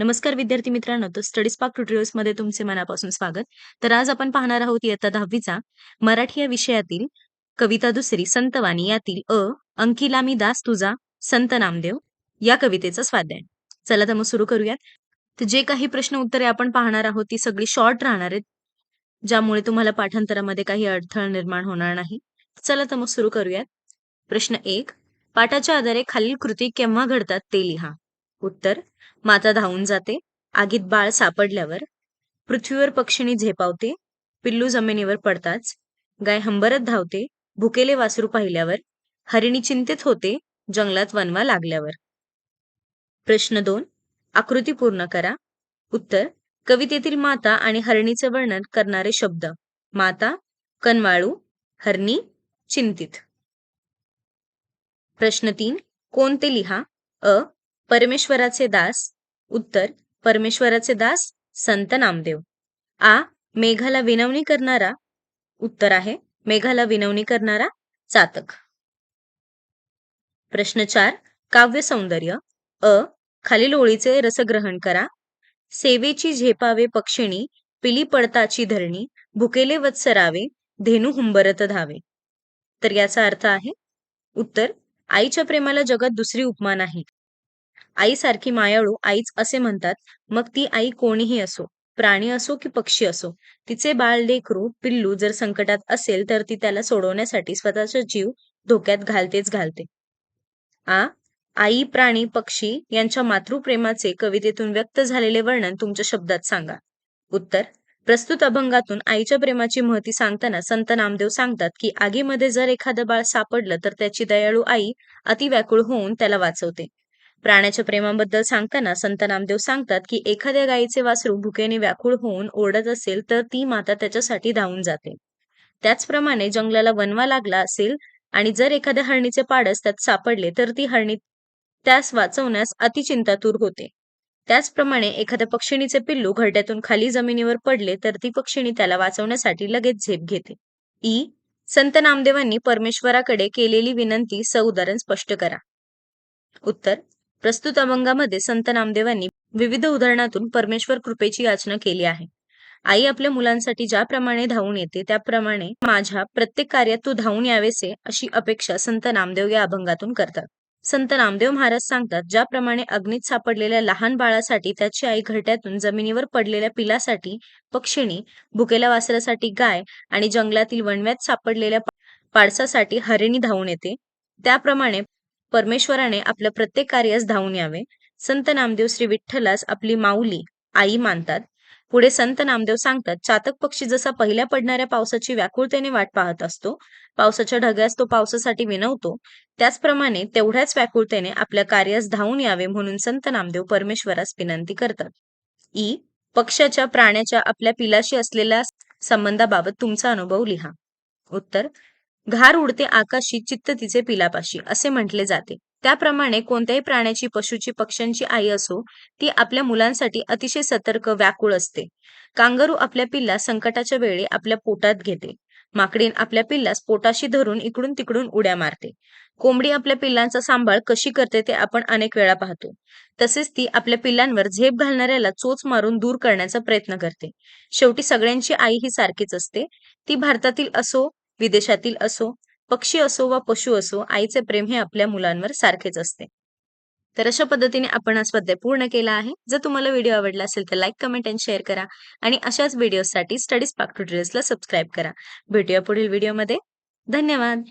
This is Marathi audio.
नमस्कार विद्यार्थी मित्रांनो तर स्टडी स्पार्क ट्युटोरियल्समध्ये तुमचे मनापासून स्वागत. तर आज आपण पाहणार आहोत इयत्ता दहावीचा मराठी या विषयातील कविता दुसरी संतवाणी यातील अ अंकिला मी दास तुझा संत नामदेव या कवितेचा स्वाध्याय. चला तर मग सुरू करूयात. तर जे काही प्रश्न उत्तरे आपण पाहणार आहोत ती सगळी शॉर्ट राहणार आहेत ज्यामुळे तुम्हाला पाठांतरामध्ये काही अडथळा निर्माण होणार नाही. चला तर मग सुरू करूयात. प्रश्न एक पाठाच्या आधारे खालील कृती केव्हा घडतात ते लिहा. उत्तर माता धावून जाते. आगीत बाळ सापडल्यावर पृथ्वीवर पक्षिणी झेपावते. पिल्लू जमिनीवर पडताच गाय हंबरत धावते. भुकेले वासरू पाहिल्यावर हरिणी चिंतित होते. जंगलात वनवा लागल्यावर. प्रश्न दोन आकृती पूर्ण करा. उत्तर कवितेतील माता आणि हरणीचे वर्णन करणारे शब्द. माता कनवाळू हरणी चिंतित. प्रश्न तीन कोणते लिहा? अ परमेश्वराचे दास उत्तर परमेश्वराचे दास संत नामदेव. आ मेघाला विनवणी करणारा उत्तर आहे मेघाला विनवणी करणारा चातक. प्रश्न चार काव्य सौंदर्य. अ खालील ओळीचे रसग्रहण करा. सेवेची झेपावे पक्षिणी पिली पडताची धरणी भुकेले वत्सरावे धेनू हुंबरत धावे. तर याचा अर्थ आहे उत्तर आईच्या प्रेमाला जगात दुसरी उपमा नाही. आईसारखी मायाळू आईच असे म्हणतात मग ती आई कोणीही असो प्राणी असो की पक्षी असो तिचे बाळ लेकरू पिल्लू जर संकटात असेल तर ती त्याला सोडवण्यासाठी स्वतःचा जीव धोक्यात घालतेच घालते. आ? आई प्राणी पक्षी यांच्या मातृप्रेमाचे कवितेतून व्यक्त झालेले वर्णन तुमच्या शब्दात सांगा. उत्तर प्रस्तुत अभंगातून आईच्या प्रेमाची महती सांगताना संत नामदेव सांगतात की आगीमध्ये जर एखादं बाळ सापडलं तर त्याची दयाळू आई अतिव्याकुळ होऊन त्याला वाचवते. प्राण्याच्या प्रेमाबद्दल सांगताना संत नामदेव सांगतात की एखाद्या गायीचे वासरू भुकेने व्याकुळ होऊन ओरडत असेल तर ती माता त्याच्यासाठी धावून जाते. त्याचप्रमाणे जंगलाला वनवा लागला असेल आणि जर एखाद्या हरणीचे पाडस त्यात सापडले तर ती हरणी त्यास वाचवण्यास अतिचिंतातूर होते. त्याचप्रमाणे एखाद्या पक्षिणीचे पिल्लू घरट्यातून खाली जमिनीवर पडले तर ती पक्षिणी त्याला वाचवण्यासाठी लगेच झेप घेते. ई. संत नामदेवांनी परमेश्वराकडे केलेली विनंती सउदाहरण स्पष्ट करा. उत्तर प्रस्तुत अभंगामध्ये संत नामदेवांनी विविध उदाहरणातून परमेश्वर कृपेची याचना केली आहे. आई आपल्या मुलांसाठी ज्याप्रमाणे धावून येते त्याप्रमाणे माझ्या प्रत्येक कार्यात तू धावून यावेसे अशी अपेक्षा संत नामदेव या अभंगातून करतात. संत नामदेव महाराज सांगतात ज्याप्रमाणे अग्नीत सापडलेल्या लहान बाळासाठी त्याची आई घरट्यातून जमिनीवर पडलेल्या पिलासाठी पक्षिणी भुकेल्या वासरासाठी गाय आणि जंगलातील वणव्यात सापडलेल्या पाडसासाठी हरिणी धावून येते त्याप्रमाणे परमेश्वराने आपल्या प्रत्येक कार्यास धावून यावे. संत नामदेव श्री विठ्ठलास आपली माऊली आई मानतात. पुढे संत नामदेव सांगतात चातक पक्षी जसा पहिल्या पडणाऱ्या पावसाची व्याकुळतेने वाट पाहत असतो पावसाच्या ढग्यास तो पावसासाठी विनवतो त्याचप्रमाणे तेवढ्याच व्याकुळतेने आपल्या कार्यास धावून यावे म्हणून संत नामदेव परमेश्वरास विनंती करतात. ई पक्षाच्या प्राण्याच्या आपल्या पिलाशी असलेल्या संबंधाबाबत तुमचा अनुभव लिहा. उत्तर घार उडते आकाशी चित्त तिचे पिलापाशी असे म्हटले जाते. त्याप्रमाणे कोणत्याही प्राण्याची पशुची पक्ष्यांची आई असो ती आपल्या मुलांसाठी अतिशय सतर्क व्याकुळ असते. कांगारू आपल्या पिल्ला संकटाच्या वेळी आपल्या पोटात घेते. माकडीन आपल्या पिल्लास पोटाशी धरून इकडून तिकडून उड्या मारते. कोंबडी आपल्या पिल्लांचा सांभाळ कशी करते ते आपण अनेक वेळा पाहतो. तसेच ती आपल्या पिल्लांवर झेप घालणाऱ्याला चोच मारून दूर करण्याचा प्रयत्न करते. शेवटी सगळ्यांची आई ही सारखीच असते. ती भारतातील असो विदेशातील असो पक्षी असो वा पशु असो आईचे प्रेम हे आपल्या मुलांवर सारखेच असते. तर अशा पद्धतीने आपण हा स्वाध्याय पूर्ण केला आहे. जर तुम्हाला व्हिडिओ आवडला असेल तर लाईक कमेंट अँड शेअर करा. आणि अशाच व्हिडिओसाठी स्टडीज पाक ट्युटोरियल्सला सबस्क्राईब करा. भेटूया पुढील व्हिडिओमध्ये. धन्यवाद.